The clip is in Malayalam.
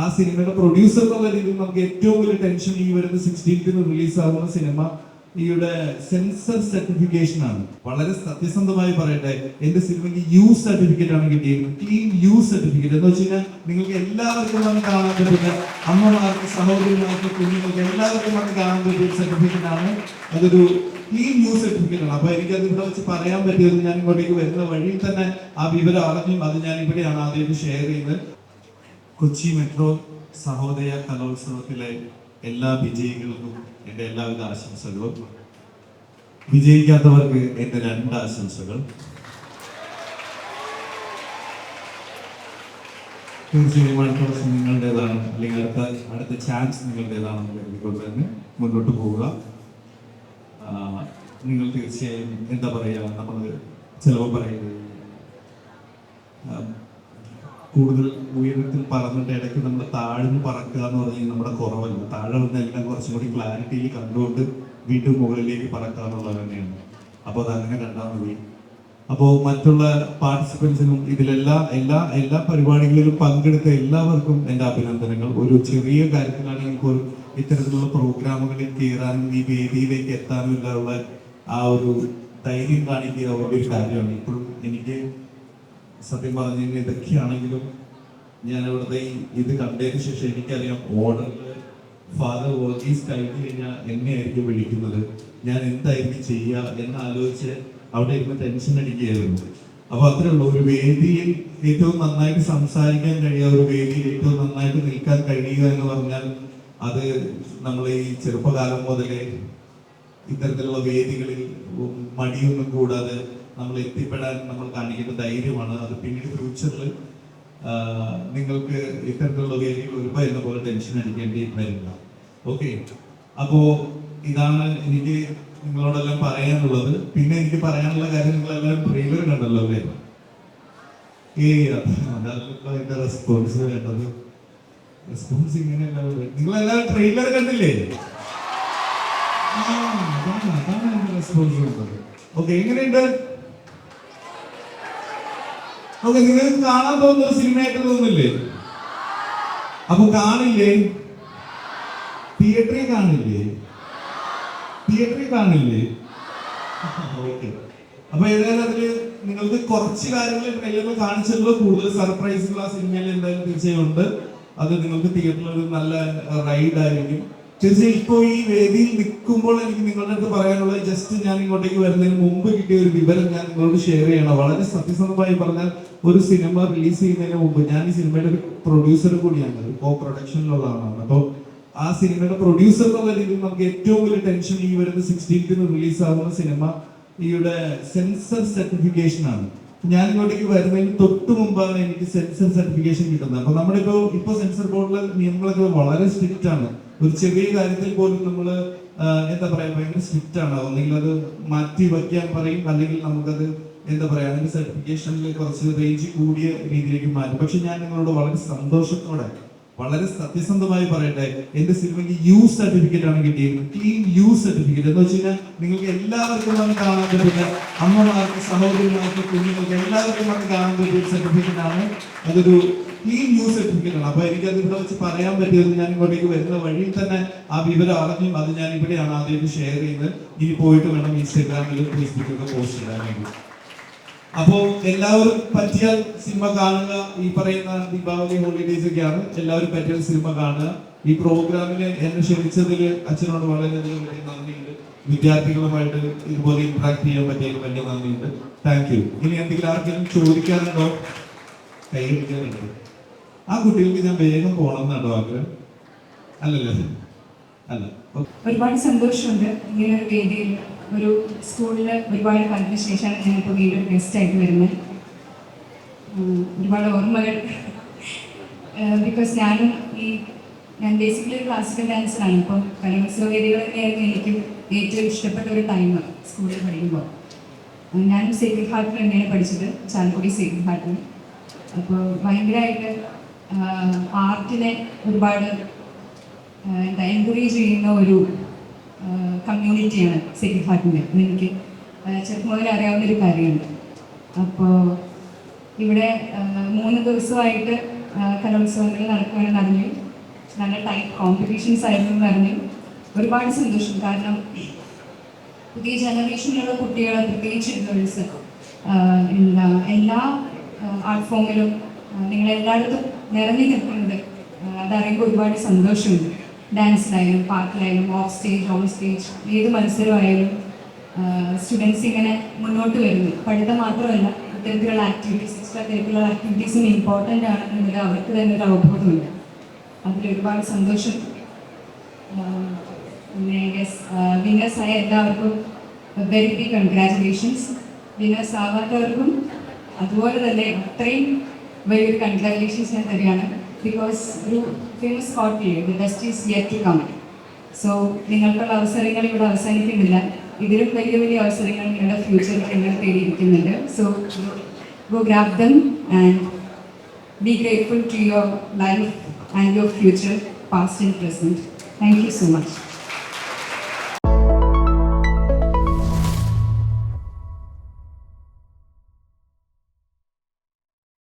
ആ സിനിമയുടെ പ്രൊഡ്യൂസർ എന്നുള്ള രീതിയിൽ നമുക്ക് ഏറ്റവും വലിയ ടെൻഷൻ ഈ വരുന്ന സിക്സ്റ്റീൻത്തിന് റിലീസ് ആകുന്ന സിനിമ ഈയുടെ സെൻസർ സർട്ടിഫിക്കേഷൻ ആണ്. വളരെ സത്യസന്ധമായി പറയട്ടെ എന്റെ സിനിമയ്ക്ക് യു സർട്ടിഫിക്കറ്റ് ആണ് കിട്ടിയത് ക്ലീൻ യു സർട്ടിഫിക്കറ്റ് എന്ന് വെച്ച് കഴിഞ്ഞാൽ നിങ്ങൾക്ക് എല്ലാവർക്കും വന്ന് കാണാൻ പറ്റുന്ന അമ്മമാർക്ക് സഹോദരിമാർക്ക് കുഞ്ഞുങ്ങൾക്ക് എല്ലാവർക്കും വന്ന് കാണാൻ പറ്റിയ സർട്ടിഫിക്കറ്റ് ആണ്. അതൊരു ക്ലീൻ യു സർട്ടിഫിക്കറ്റ് ആണ്. അപ്പൊ എനിക്ക് അത് ഇവിടെ വെച്ച് പറയാൻ പറ്റിയത് ഞാൻ ഇങ്ങോട്ടേക്ക് വരുന്ന വഴിയിൽ തന്നെ ആ വിവരം അറിഞ്ഞു അത് ഞാൻ ഇവിടെയാണ് ആദ്യമായിട്ട് ഷെയർ ചെയ്യുന്നത്. കൊച്ചി മെട്രോ സഹോദയ കലോത്സവത്തിലെ എല്ലാ വിജയികൾക്കും എന്റെ എല്ലാവിധ ആശംസകളും. വിജയിക്കാത്തവർക്ക് എന്റെ രണ്ട് ആശംസകൾ തീർച്ചയായും നിങ്ങളുടേതാണ് അല്ലെങ്കിൽ അടുത്ത അടുത്ത ചാൻസ് നിങ്ങളുടേതാണെന്ന് കരുതിക്കൊണ്ട് തന്നെ മുന്നോട്ട് പോവുക. നിങ്ങൾ തീർച്ചയായും എന്താ പറയുക നമ്മൾ ചിലവ് പറയുന്നത് കൂടുതൽ ഉയരത്തിൽ പറന്നിട്ട് ഇടയ്ക്ക് നമ്മൾ താഴ്ന്നു പറക്കുക എന്ന് പറഞ്ഞാൽ നമ്മുടെ കുറവല്ല. താഴെ വന്ന എല്ലാം കുറച്ചും കൂടി ക്ലാരിറ്റിയിൽ കണ്ടുകൊണ്ട് വീണ്ടും മുകളിലേക്ക് പറക്കുക എന്നുള്ളത് തന്നെയാണ്. അപ്പോൾ അതങ്ങനെ കണ്ടാൽ മതി അപ്പോൾ മറ്റുള്ള പാർട്ടിസിപ്പൻസിനും ഇതിലെല്ലാ എല്ലാ എല്ലാ പരിപാടികളിലും പങ്കെടുത്ത എല്ലാവർക്കും എന്റെ അഭിനന്ദനങ്ങൾ. ഒരു ചെറിയ കാര്യത്തിലാണെങ്കിൽ പോലും ഇത്തരത്തിലുള്ള പ്രോഗ്രാമുകളിൽ കയറാനും ഈ വേദിയിലേക്ക് എത്താനും ഉള്ള ആ ഒരു ധൈര്യം കാണിക്കുക ഒരു കാര്യമാണ്. ഇപ്പോഴും എനിക്ക് സത്യം പറഞ്ഞു കഴിഞ്ഞാൽ ഇതൊക്കെയാണെങ്കിലും ഞാൻ ഇവിടുത്തെ ഇത് കണ്ടതിന് ശേഷം എനിക്കറിയാം ഓർഡറിൽ ഫാദർ വർഗീസ് കഴിഞ്ഞു കഴിഞ്ഞാൽ എന്നെ ആയിരിക്കും വിളിക്കുന്നത്. ഞാൻ എന്തായിരിക്കും ചെയ്യുക എന്ന് ആലോചിച്ച് അവിടെ ഇരുന്ന് ടെൻഷൻ അടിക്കുകയായിരുന്നു. അപ്പൊ അത്രയുള്ള ഒരു വേദിയിൽ ഏറ്റവും നന്നായിട്ട് സംസാരിക്കാൻ കഴിയുക ഒരു വേദിയിൽ ഏറ്റവും നന്നായിട്ട് നിൽക്കാൻ കഴിയുക എന്ന് പറഞ്ഞാൽ അത് നമ്മൾ ഈ ചെറുപ്പകാലം മുതലേ ഇത്തരത്തിലുള്ള വേദികളിൽ മടിയൊന്നും കൂടാതെ നമ്മൾ എത്തിപ്പെടാൻ നമ്മൾ കാണിക്കുന്ന ധൈര്യമാണ്. അത് പിന്നീട് ഫ്യൂച്ചറിൽ നിങ്ങൾക്ക് ഇത്തരത്തിലുള്ള വേദികൾ ഒരുപാട് എന്ന പോലെ ടെൻഷൻ അടിക്കേണ്ടി വരില്ല ഓക്കെ അപ്പോ ഇതാണ് എനിക്ക് നിങ്ങളോടെല്ലാം പറയാനുള്ളത്. പിന്നെ എനിക്ക് പറയാനുള്ള കാര്യം നിങ്ങളെല്ലാം ട്രെയിലർ കണ്ടല്ലോ അല്ലേ? ഏ അത് അതല്ലല്ലോ റെസ്പോൺസ് വേണ്ടത് റെസ്പോൺസ് ഇങ്ങനെയല്ല. നിങ്ങളെല്ലാം ട്രെയിലർ കണ്ടില്ലേ? റെസ്പോൺസ് വേണ്ടത് ഓക്കെ എങ്ങനെയുണ്ട്? ഓക്കെ നിങ്ങൾക്ക് കാണാൻ തോന്നുന്ന സിനിമയായിട്ട് തോന്നില്ലേ അപ്പൊ കാണില്ലേ? തിയേറ്ററിൽ കാണില്ലേ? തിയേറ്ററിൽ കാണില്ലേ? ഓക്കെ. അപ്പൊ ഏതായാലും അതിൽ നിങ്ങൾക്ക് കുറച്ച് കാര്യങ്ങൾ ട്രെയിലറിൽ കാണിച്ചല്ലോ കൂടുതൽ സർപ്രൈസുകൾ ആ സിനിമയിൽ എന്തായാലും തീർച്ചയായും ഉണ്ട്. അത് നിങ്ങൾക്ക് തിയേറ്ററിൽ ഒരു നല്ല റൈഡ് ആയിരിക്കും. തീർച്ചയായും ഈ വേദിയിൽ നിൽക്കുമ്പോൾ എനിക്ക് നിങ്ങളുടെ അടുത്ത് പറയാനുള്ളത് ജസ്റ്റ് ഞാൻ ഇങ്ങോട്ടേക്ക് വരുന്നതിന് മുമ്പ് കിട്ടിയ ഒരു വിവരം ഞാൻ നിങ്ങളോട് ഷെയർ ചെയ്യണം. വളരെ സത്യസന്ധമായി പറഞ്ഞാൽ ഒരു സിനിമ റിലീസ് ചെയ്യുന്നതിന് മുമ്പ് ഞാൻ ഈ സിനിമയുടെ ഒരു പ്രൊഡ്യൂസർ കൂടിയാണ്. കോ പ്രൊഡക്ഷനിലുള്ള ആളാണ് അപ്പോൾ ആ സിനിമയുടെ പ്രൊഡ്യൂസർ എന്നുള്ള രീതിയിൽ നമുക്ക് ഏറ്റവും വലിയ ടെൻഷൻ ഈ വരുന്ന സിക്സ്റ്റീൻത്തിന് റിലീസ് ആകുന്ന സിനിമ ഈയുടെ സെൻസർ സർട്ടിഫിക്കേഷൻ ആണ്. ഞാൻ ഇങ്ങോട്ടേക്ക് വരുന്നതിന് തൊട്ട് മുമ്പാണ് എനിക്ക് സെൻസർ സർട്ടിഫിക്കേഷൻ കിട്ടുന്നത്. അപ്പൊ നമ്മുടെ ഇപ്പോൾ ഇപ്പൊ സെൻസർ ബോർഡിലെ നിയമങ്ങളൊക്കെ വളരെ സ്ട്രിക്റ്റ് ആണ്. ഒരു ചെറിയ കാര്യത്തിൽ പോലും നമ്മൾ എന്താ പറയാ ഭയങ്കര സ്ട്രിക്റ്റ് ആണ്. ഒന്നെങ്കിൽ അത് മാറ്റി വയ്ക്കാൻ പറയും അല്ലെങ്കിൽ നമുക്കത് എന്താ പറയാ അതിന്റെ സർട്ടിഫിക്കേഷനിൽ കുറച്ച് റേഞ്ച് കൂടിയ രീതിയിലേക്ക് മാറ്റും. പക്ഷെ ഞാൻ നിങ്ങളോട് വളരെ സന്തോഷത്തോടെ വളരെ സത്യസന്ധമായി പറയട്ടെ എന്റെ സിനിമയ്ക്ക് യു സർട്ടിഫിക്കറ്റ് ആണ് കിട്ടിയത് ക്ലീൻ യു സർട്ടിഫിക്കറ്റ് എന്ന് വെച്ച് കഴിഞ്ഞാൽ നിങ്ങൾക്ക് എല്ലാവർക്കും വന്ന് കാണാൻ പറ്റുന്ന അമ്മമാർക്ക് സഹോദരിമാർക്ക് കുഞ്ഞുങ്ങൾക്ക് എല്ലാവർക്കും വന്ന് കാണാൻ പറ്റിയ സർട്ടിഫിക്കറ്റ് ആണ്. അതൊരു ഈ യൂസ് സർട്ടിഫിക്കറ്റ് ആണ്. അപ്പൊ എനിക്ക് അത് ഇവിടെ വെച്ച് പറയാൻ പറ്റിയത് ഞാൻ ഇങ്ങോട്ടേക്ക് വരുന്ന വഴിയിൽ തന്നെ ആ വിവരം അറിഞ്ഞു അത് ഞാൻ ഇവിടെയാണ് ആദ്യം ഷെയർ ചെയ്യുന്നത്. ഇനി പോയിട്ട് വേണം ഇൻസ്റ്റാഗ്രാമിലും ഫേസ്ബുക്കിലൊക്കെ പോസ്റ്റ് ചെയ്യാൻ വേണ്ടി. അപ്പോ എല്ലാവരും പറ്റിയാൽ സിനിമ കാണുക. ഈ പറയുന്ന ദീപാവലി ഹോളിഡേസ് ഒക്കെയാണ്. എല്ലാവരും പറ്റിയാൽ സിനിമ കാണുക. ഈ പ്രോഗ്രാമിന് എന്നെ ക്ഷണിച്ചതിൽ അച്ഛനോട് വളരെയധികം വലിയ നന്ദിയുണ്ട്. വിദ്യാർത്ഥികളുമായിട്ട് ഇതുപോലെ ഇന്ററാക്ട് ചെയ്യാൻ പറ്റിയതിൽ വലിയ നന്ദിയുണ്ട്. താങ്ക് യു ഇനി എന്തെങ്കിലും ആർക്കെങ്കിലും ചോദിക്കാനുണ്ടോ? കൈ ആ കുട്ടികൾക്ക് ഞാൻ വേഗം പോകണം എന്നാണോ ആഗ്രഹം. അല്ലല്ലോ അല്ല. ഒരുപാട് സന്തോഷമുണ്ട്. ഇങ്ങനെ ഒരു വേദിയിൽ ഒരു സ്കൂളിൽ ഒരുപാട് കാലത്തിന് ശേഷമാണ് ഞാനിപ്പോൾ വീണ്ടും ഗസ്റ്റ് ആയിട്ട് വരുന്നത്. ഒരുപാട് ഓർമ്മകൾ. ബിക്കോസ് ഞാനും ഈ ഞാൻ ബേസിക്കലി ഒരു ക്ലാസിക്കൽ ഡാൻസറാണ് ഇപ്പം കലോത്സവ വേദികൾ തന്നെയായിരുന്നു എനിക്ക് ഏറ്റവും ഇഷ്ടപ്പെട്ട ഒരു ടൈം സ്കൂളിൽ പഠിക്കുമ്പോൾ. ഞാനും സേക്രഡ് ഹാർട്ടിൽ തന്നെയാണ് പഠിച്ചത്. ചാലക്കുടി സേക്രഡ് ഹാർട്ടിൽ അപ്പോൾ ഭയങ്കരമായിട്ട് ആർട്ടിനെ ഒരുപാട് എന്താ എൻകറേജ് ചെയ്യുന്ന ഒരു കമ്മ്യൂണിറ്റിയാണ് സേക്രഡ് ഹാർട്ടിന്റെ എനിക്ക് ചെറുപ്പം മുതൽ അറിയാവുന്ന ഒരു കാര്യമുണ്ട്. അപ്പോൾ ഇവിടെ മൂന്ന് ദിവസമായിട്ട് കലോത്സവങ്ങൾ നടക്കുകയാണെന്ന് അറിഞ്ഞു. നല്ല ടൈറ്റ് കോമ്പറ്റീഷൻസ് ആയിരുന്നു പറഞ്ഞു ഒരുപാട് സന്തോഷം. കാരണം പുതിയ ജനറേഷനിലുള്ള കുട്ടികളെ പ്രത്യേകിച്ച് എന്താ എല്ലാ ആർട്ട് ഫോമിലും നിങ്ങൾ എല്ലായിടത്തും നിറഞ്ഞു നിൽക്കുന്നത് അതറിയുമ്പോൾ ഒരുപാട് സന്തോഷമുണ്ട്. ഡാൻസിലായാലും പാട്ടിലായാലും ഓഫ് സ്റ്റേജ് ഓൺ സ്റ്റേജ് ഏത് മത്സരമായാലും സ്റ്റുഡൻസ് ഇങ്ങനെ മുന്നോട്ട് വരുന്നു. പഠിത്തം മാത്രമല്ല ഇത്തരത്തിലുള്ള ആക്ടിവിറ്റീസ് എക്സ്ട്രാ കരിക്കുലർ ആക്ടിവിറ്റീസും ഇമ്പോർട്ടന്റ് ആണെന്നുള്ളത് അവർക്ക് തന്നെ ഒരു അവബോധമുണ്ട്. അതിൽ ഒരുപാട് സന്തോഷം. പിന്നെ യെസ് വിന്നേഴ്സ് ആയ എല്ലാവർക്കും വെരി ബിഗ് കൺഗ്രാറ്റുലേഷൻസ് വിന്നേഴ്സ് ആവാത്തവർക്കും അതുപോലെ തന്നെ അത്രയും വലിയൊരു കൺഗ്രാറ്റുലേഷൻസ് ഞാൻ തരികയാണ്. ബിക്കോസ് ഒരു famous the best is yet to come so നിങ്ങൾക്കുള്ള അവസരങ്ങൾ ഇവിടെ അവസാനിക്കുന്നില്ല. ഇതിലും വലിയ വലിയ അവസരങ്ങൾ നിങ്ങളുടെ ഫ്യൂച്ചറിൽ നിങ്ങൾ തേടിയിരിക്കുന്നുണ്ട്. So go grab them and be grateful to your life. And your future, past and present. Thank you so much.